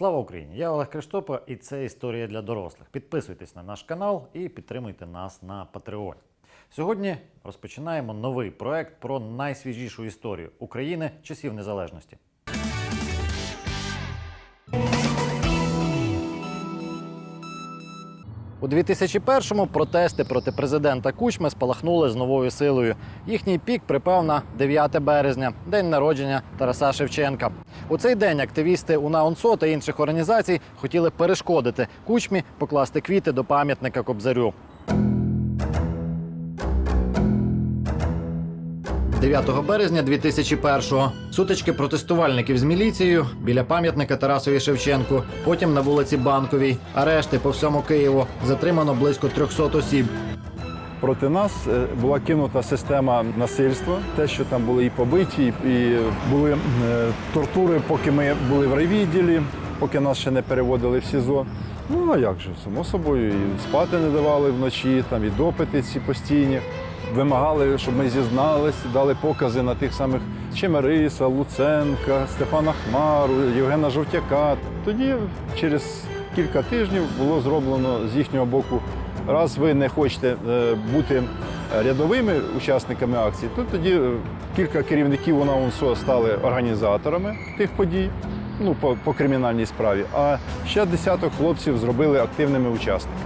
Слава Україні! Я Олег Криштопа, і це історія для дорослих. Підписуйтесь на наш канал і підтримуйте нас на Патреоні. Сьогодні розпочинаємо новий проект про найсвіжішу історію України часів незалежності. У 2001-му протести проти президента Кучми спалахнули з новою силою. Їхній пік припав на 9 березня, день народження Тараса Шевченка. У цей день активісти УНАУНСО та інших організацій хотіли перешкодити Кучмі покласти квіти до пам'ятника Кобзарю. 9 березня 2001-го сутички протестувальників з міліцією біля пам'ятника Тарасові Шевченку, потім на вулиці Банковій, арешти по всьому Києву. Затримано близько 300 осіб. Проти нас е, була кинута система насильства, те, що там були і побиті, і були е, тортури, поки ми були в райвідділі, поки нас ще не переводили в СІЗО. Ну а як же, само собою, і спати не давали вночі, там і допити ці постійні. Вимагали, щоб ми зізналися, дали покази на тих самих Чемериса, Луценка, Степана Хмару, Євгена Жовтяка. Тоді, через кілька тижнів, було зроблено з їхнього боку раз ви не хочете е, бути рядовими учасниками акції, то тоді е, кілька керівників УНАУНСО стали організаторами тих подій, ну, по, по кримінальній справі, а ще десяток хлопців зробили активними учасниками.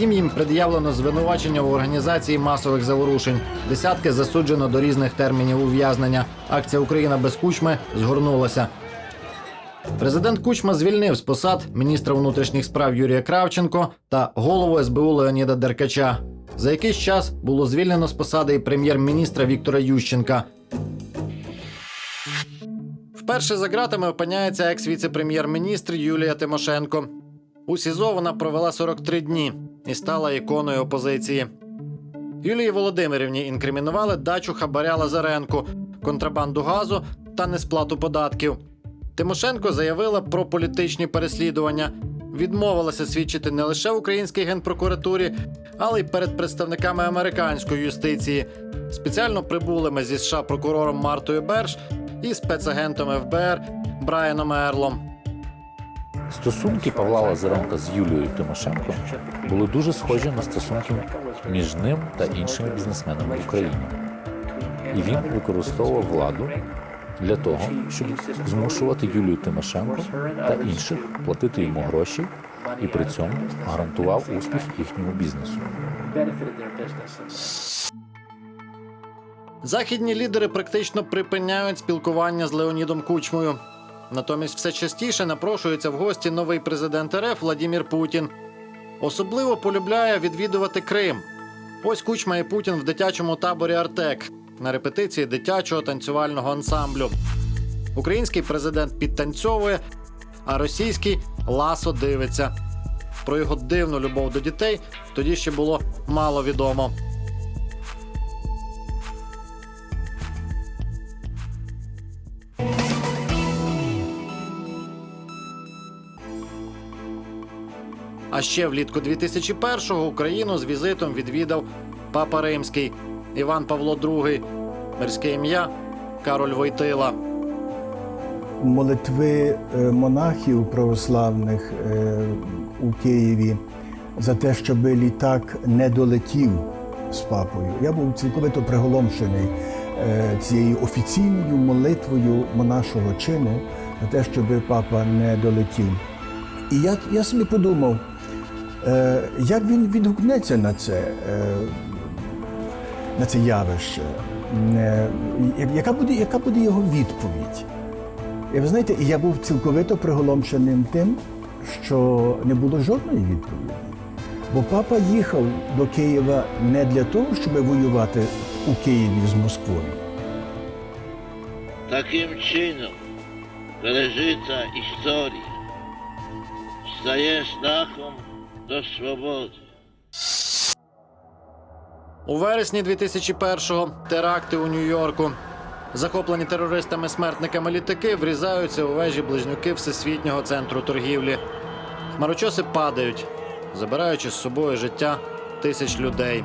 Всім їм пред'явлено звинувачення в організації масових заворушень. Десятки засуджено до різних термінів ув'язнення. Акція Україна без кучми згорнулася. Президент Кучма звільнив з посад міністра внутрішніх справ Юрія Кравченко та голову СБУ Леоніда Деркача. За якийсь час було звільнено з посади і прем'єр-міністра Віктора Ющенка. Вперше за ґратами опиняється екс-віце-прем'єр-міністр Юлія Тимошенко. У СІЗО вона провела 43 дні і стала іконою опозиції. Юлії Володимирівні інкримінували дачу хабаря Лазаренку, контрабанду газу та несплату податків. Тимошенко заявила про політичні переслідування, відмовилася свідчити не лише в українській генпрокуратурі, але й перед представниками американської юстиції, спеціально прибулими зі США прокурором Мартою Берш і спецагентом ФБР Брайаном Ерлом. Стосунки Павла Лазаренка з Юлією Тимошенко були дуже схожі на стосунки між ним та іншими бізнесменами в Україні. І він використовував владу для того, щоб змушувати Юлію Тимошенко та інших платити йому гроші і при цьому гарантував успіх їхньому бізнесу. Західні лідери практично припиняють спілкування з Леонідом Кучмою. Натомість все частіше напрошується в гості новий президент РФ Владімір Путін. Особливо полюбляє відвідувати Крим. Ось Кучма і Путін в дитячому таборі Артек на репетиції дитячого танцювального ансамблю. Український президент підтанцьовує, а російський ласо дивиться. Про його дивну любов до дітей тоді ще було мало відомо. А ще влітку 2001-го Україну з візитом відвідав Папа Римський Іван Павло II, мирське ім'я Кароль Войтила. молитви е, монахів православних е, у Києві за те, щоб літак не долетів з папою. Я був цілковито приголомшений е, цією офіційною молитвою монашого чину за те, щоб папа не долетів. І я, я собі подумав, як він відгукнеться на це, на це явище, яка буде, яка буде його відповідь? І ви знаєте, я був цілковито приголомшеним тим, що не було жодної відповіді. Бо папа їхав до Києва не для того, щоб воювати у Києві з Москвою. Таким чином пережита історія стає шляхом до свободи. У вересні 2001-го теракти у Нью-Йорку. Захоплені терористами-смертниками літаки врізаються у вежі близнюки Всесвітнього центру торгівлі. Хмарочоси падають, забираючи з собою життя тисяч людей.